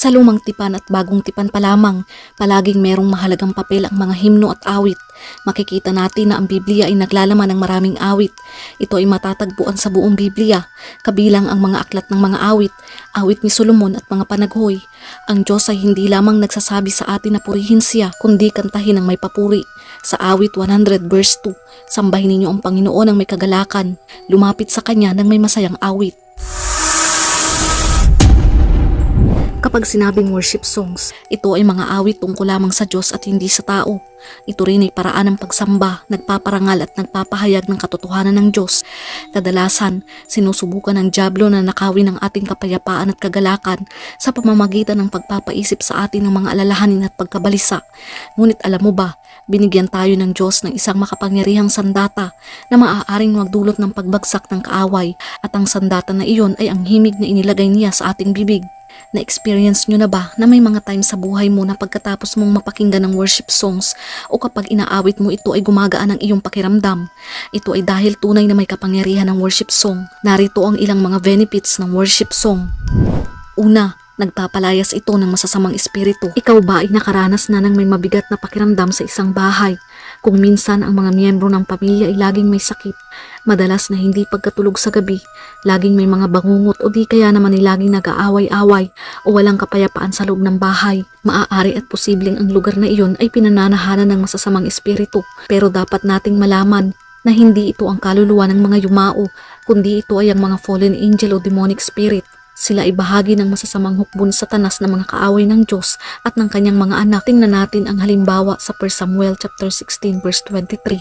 Sa lumang tipan at bagong tipan pa lamang, palaging merong mahalagang papel ang mga himno at awit. Makikita natin na ang Biblia ay naglalaman ng maraming awit. Ito ay matatagpuan sa buong Biblia, kabilang ang mga aklat ng mga awit, awit ni Solomon at mga panaghoy. Ang Diyos ay hindi lamang nagsasabi sa atin na purihin siya, kundi kantahin ng may papuri. Sa awit 100 verse 2, sambahin ninyo ang Panginoon ng may kagalakan, lumapit sa Kanya ng may masayang awit. Kapag sinabing worship songs, ito ay mga awit tungkol lamang sa Diyos at hindi sa tao. Ito rin ay paraan ng pagsamba, nagpaparangal at nagpapahayag ng katotohanan ng Diyos. Kadalasan, sinusubukan ng Diablo na nakawin ang ating kapayapaan at kagalakan sa pamamagitan ng pagpapaisip sa atin ng mga alalahanin at pagkabalisa. Ngunit alam mo ba, binigyan tayo ng Diyos ng isang makapangyarihang sandata na maaaring magdulot ng pagbagsak ng kaaway at ang sandata na iyon ay ang himig na inilagay niya sa ating bibig. Na-experience nyo na ba na may mga times sa buhay mo na pagkatapos mong mapakinggan ng worship songs o kapag inaawit mo ito ay gumagaan ang iyong pakiramdam? Ito ay dahil tunay na may kapangyarihan ng worship song. Narito ang ilang mga benefits ng worship song. Una, nagpapalayas ito ng masasamang espiritu. Ikaw ba ay nakaranas na ng may mabigat na pakiramdam sa isang bahay? Kung minsan ang mga miyembro ng pamilya ay laging may sakit, madalas na hindi pagkatulog sa gabi, laging may mga bangungot o di kaya naman ay laging nag-aaway-away o walang kapayapaan sa loob ng bahay. Maaari at posibleng ang lugar na iyon ay pinananahanan ng masasamang espiritu. Pero dapat nating malaman na hindi ito ang kaluluwa ng mga yumao, kundi ito ay ang mga fallen angel o demonic spirit. Sila ay bahagi ng masasamang hukbon sa tanas ng mga kaaway ng Diyos at ng kanyang mga anak. Tingnan natin ang halimbawa sa 1 Samuel chapter 16 verse 23.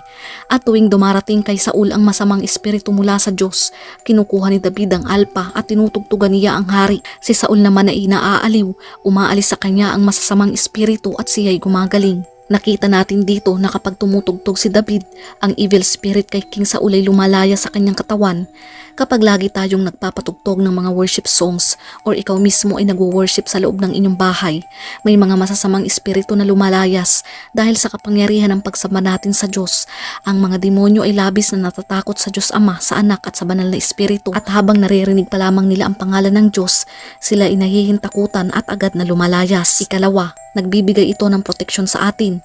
At tuwing dumarating kay Saul ang masamang espiritu mula sa Diyos, kinukuha ni David ang alpa at tinutugtugan niya ang hari. Si Saul naman ay naaaliw, umaalis sa kanya ang masasamang espiritu at siya'y gumagaling. Nakita natin dito na kapag tumutugtog si David, ang evil spirit kay King Saul ay lumalaya sa kanyang katawan. Kapag lagi tayong nagpapatugtog ng mga worship songs or ikaw mismo ay nagwo-worship sa loob ng inyong bahay, may mga masasamang espiritu na lumalayas dahil sa kapangyarihan ng pagsamba natin sa Diyos. Ang mga demonyo ay labis na natatakot sa Diyos Ama, sa Anak at sa banal na espiritu at habang naririnig pa lamang nila ang pangalan ng Diyos, sila ay nahihintakutan at agad na lumalayas. Ikalawa, nagbibigay ito ng proteksyon sa atin.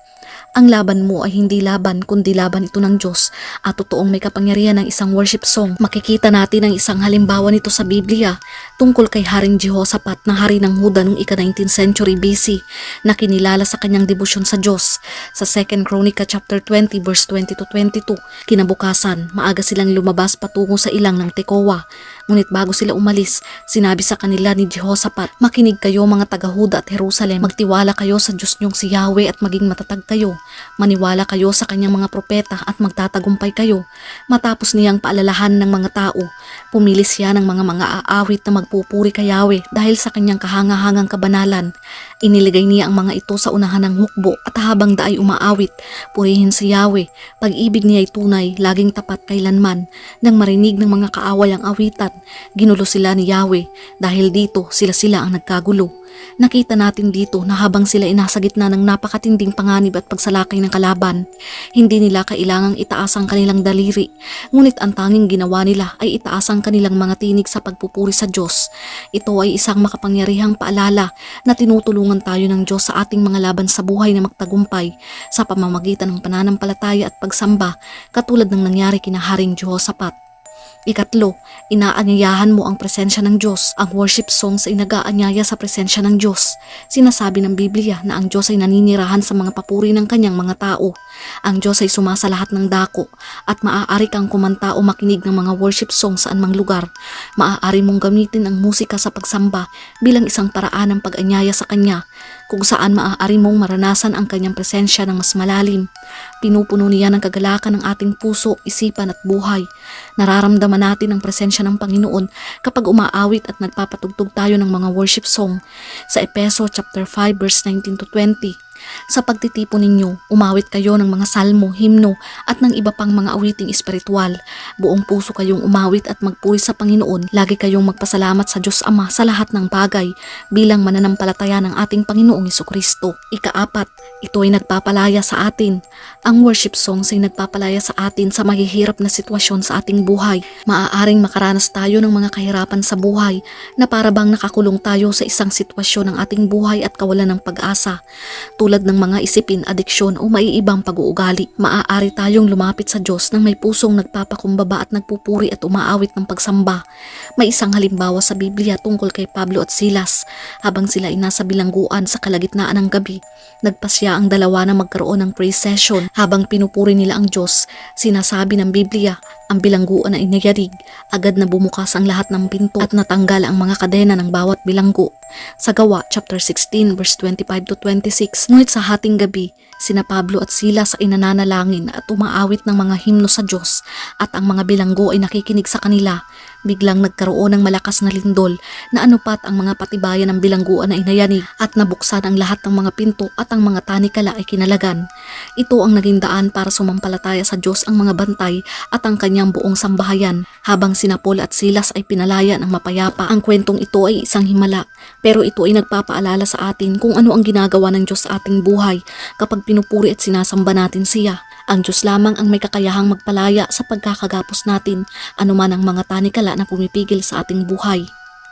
Ang laban mo ay hindi laban kundi laban ito ng Diyos at totoong may kapangyarihan ng isang worship song. Makikita natin ang isang halimbawa nito sa Biblia tungkol kay Haring Jehoshaphat na hari ng Huda noong ika-19th century BC na kinilala sa kanyang debosyon sa Diyos. Sa 2nd Chronica chapter 20 verse 20 to 22, kinabukasan maaga silang lumabas patungo sa ilang ng Tekoa. Ngunit bago sila umalis, sinabi sa kanila ni Jehoshaphat, Makinig kayo mga taga-Huda at Jerusalem, magtiwala kayo sa Diyos niyong si Yahweh at maging matatag kayo. Maniwala kayo sa kanyang mga propeta at magtatagumpay kayo. Matapos niyang paalalahan ng mga tao, pumili siya ng mga mga aawit na magpupuri kay Yahweh dahil sa kanyang kahangahangang kabanalan. Iniligay niya ang mga ito sa unahan ng hukbo at habang daay umaawit, purihin si Yahweh. Pag-ibig niya ay tunay, laging tapat kailanman. Nang marinig ng mga kaaway ang awitan, ginulo sila ni Yahweh dahil dito sila-sila ang nagkagulo. Nakita natin dito na habang sila ay nasa gitna ng napakatinding panganib at pagsalakay ng kalaban, hindi nila kailangang itaas ang kanilang daliri, ngunit ang tanging ginawa nila ay itaas ang kanilang mga tinig sa pagpupuri sa Diyos. Ito ay isang makapangyarihang paalala na tinutulungan tayo ng Diyos sa ating mga laban sa buhay na magtagumpay sa pamamagitan ng pananampalataya at pagsamba katulad ng nangyari kina Haring Jehoshaphat. Ikatlo, inaanyayahan mo ang presensya ng Diyos. Ang worship songs ay nag-aanyaya sa presensya ng Diyos. Sinasabi ng Biblia na ang Diyos ay naninirahan sa mga papuri ng kanyang mga tao. Ang Diyos ay sumasa lahat ng dako at maaari kang kumanta o makinig ng mga worship songs sa anumang lugar. Maaari mong gamitin ang musika sa pagsamba bilang isang paraan ng pag-anyaya sa Kanya kung saan maaari mong maranasan ang kanyang presensya ng mas malalim. Pinupuno niya ng kagalakan ng ating puso, isipan at buhay. Nararamdaman natin ang presensya ng Panginoon kapag umaawit at nagpapatugtog tayo ng mga worship song. Sa Epeso chapter 5 verse 19 to 20, Sa pagtitipon ninyo, umawit kayo ng mga salmo, himno at ng iba pang mga awiting espiritual. Buong puso kayong umawit at magpuri sa Panginoon. Lagi kayong magpasalamat sa Diyos Ama sa lahat ng bagay bilang mananampalataya ng ating Panginoong Kristo. Ikaapat, ito ay nagpapalaya sa atin. Ang worship songs ay nagpapalaya sa atin sa mahihirap na sitwasyon sa ating buhay. Maaaring makaranas tayo ng mga kahirapan sa buhay na para bang nakakulong tayo sa isang sitwasyon ng ating buhay at kawalan ng pag-asa tulad ng mga isipin, adiksyon o maiibang pag-uugali. Maaari tayong lumapit sa Diyos nang may pusong nagpapakumbaba at nagpupuri at umaawit ng pagsamba. May isang halimbawa sa Biblia tungkol kay Pablo at Silas. Habang sila ay nasa bilangguan sa kalagitnaan ng gabi, nagpasya ang dalawa na magkaroon ng praise session. Habang pinupuri nila ang Diyos, sinasabi ng Biblia, ang bilangguan ay nayarig, agad na bumukas ang lahat ng pinto at natanggal ang mga kadena ng bawat bilanggo. Sa Gawa chapter 16 verse 25 to 26, ngunit sa hating gabi, sina Pablo at Silas ay nananalangin at umaawit ng mga himno sa Diyos at ang mga bilanggo ay nakikinig sa kanila. Biglang nagkaroon ng malakas na lindol na anupat ang mga patibayan ng bilangguan ay nayanig at nabuksan ang lahat ng mga pinto at ang mga tanikala ay kinalagan. Ito ang naging daan para sumampalataya sa Diyos ang mga bantay at ang kanyang buong sambahayan habang sina Paul at Silas ay pinalaya ng mapayapa. Ang kwentong ito ay isang himala pero ito ay nagpapaalala sa atin kung ano ang ginagawa ng Diyos sa ating buhay kapag pinupuri at sinasamba natin siya. Ang Diyos lamang ang may kakayahang magpalaya sa pagkakagapos natin anuman ang mga tanikala na pumipigil sa ating buhay.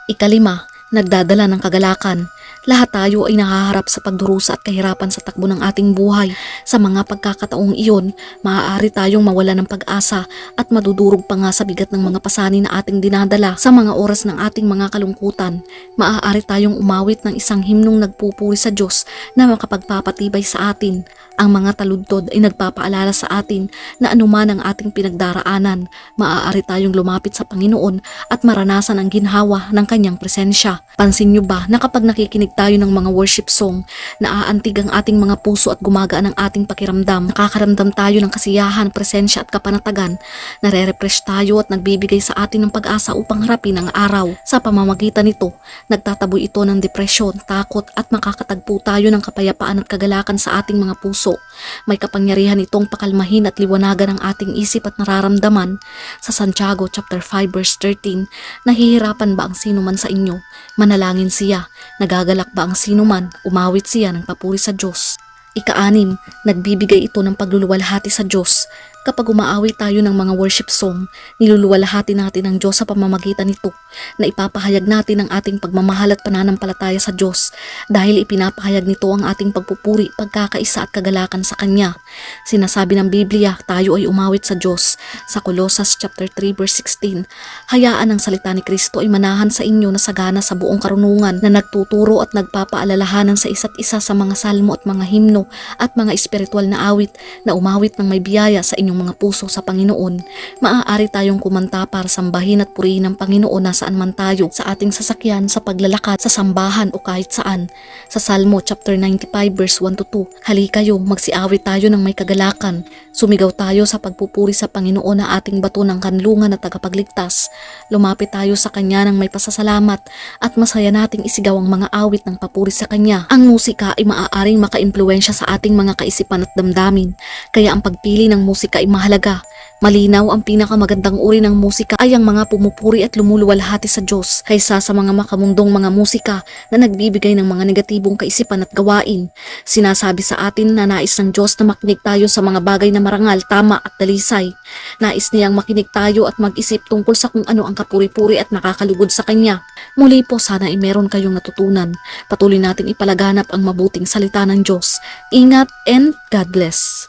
Ikalima, nagdadala ng kagalakan. Lahat tayo ay nahaharap sa pagdurusa at kahirapan sa takbo ng ating buhay. Sa mga pagkakataong iyon, maaari tayong mawala ng pag-asa at madudurog pa nga sa bigat ng mga pasanin na ating dinadala sa mga oras ng ating mga kalungkutan. Maaari tayong umawit ng isang himnong nagpupuri sa Diyos na makapagpapatibay sa atin. Ang mga taludtod ay nagpapaalala sa atin na anuman ang ating pinagdaraanan, maaari tayong lumapit sa Panginoon at maranasan ang ginhawa ng kanyang presensya. Pansin niyo ba na kapag nakikinig tayo ng mga worship song, naaantig ang ating mga puso at gumagaan ang ating pakiramdam, nakakaramdam tayo ng kasiyahan, presensya at kapanatagan, nare-refresh tayo at nagbibigay sa atin ng pag-asa upang harapin ang araw. Sa pamamagitan nito, nagtataboy ito ng depresyon, takot at makakatagpo tayo ng kapayapaan at kagalakan sa ating mga puso. May kapangyarihan itong pakalmahin at liwanagan ang ating isip at nararamdaman. Sa Santiago chapter 5 verse 13, nahihirapan ba ang sino man sa inyo? Manalangin siya. Nagagalak ba ang sino man? Umawit siya ng papuri sa Diyos. Ikaanim, nagbibigay ito ng pagluluwalhati sa Diyos. Kapag umaawit tayo ng mga worship song, niluluwalhati natin ang Diyos sa pamamagitan nito na ipapahayag natin ang ating pagmamahal at pananampalataya sa Diyos dahil ipinapahayag nito ang ating pagpupuri, pagkakaisa at kagalakan sa Kanya. Sinasabi ng Biblia, tayo ay umawit sa Diyos. Sa Colossus chapter 3 verse 16, hayaan ang salita ni Kristo ay manahan sa inyo na sagana sa buong karunungan na nagtuturo at nagpapaalalahanan sa isa't isa sa mga salmo at mga himno at mga espiritual na awit na umawit ng may biyaya sa inyong mga puso sa Panginoon. Maaari tayong kumanta para sambahin at purihin ang Panginoon nasaan man tayo sa ating sasakyan, sa paglalakad, sa sambahan o kahit saan. Sa Salmo chapter 95 verse 1 to 2, Hali kayo, magsiawit tayo ng may kagalakan. Sumigaw tayo sa pagpupuri sa Panginoon na ating bato ng kanlungan at tagapagligtas. Lumapit tayo sa Kanya ng may pasasalamat at masaya nating isigaw ang mga awit ng papuri sa Kanya. Ang musika ay maaaring makaimpluensya sa ating mga kaisipan at damdamin. Kaya ang pagpili ng musika ay mahalaga. Malinaw ang pinakamagandang uri ng musika ay ang mga pumupuri at lumuluwalhati sa Diyos kaysa sa mga makamundong mga musika na nagbibigay ng mga negatibong kaisipan at gawain. Sinasabi sa atin na nais ng Diyos na makinig tayo sa mga bagay na marangal, tama at dalisay. Nais niyang makinig tayo at mag-isip tungkol sa kung ano ang kapuri-puri at nakakalugod sa Kanya. Muli po sana ay meron kayong natutunan. Patuloy natin ipalaganap ang mabuting salita ng Diyos. Ingat and God bless.